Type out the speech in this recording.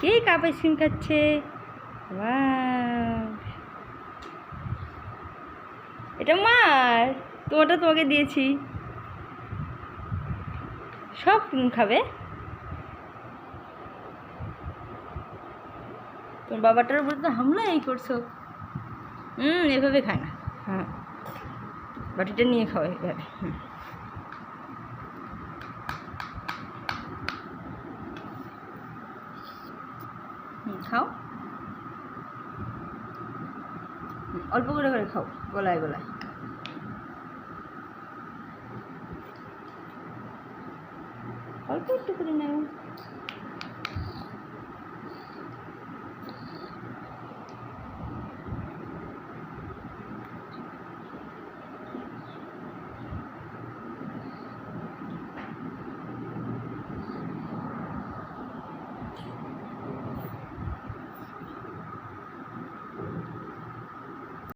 কে cup ice cream খাচ্ছে! এটা মার, তোমারটা তোমাকে দিয়েছি। সব খাবে? তোমার বাবাটার উপরে তো হামলা এই করছ। হুম, এভাবে খায় না। হ্যাঁ বাটিটা নিয়ে খাও এভাবে হুম। খাও। অল্প করে করে খাও গলায় গলায়। অল্প একটু করে নাও।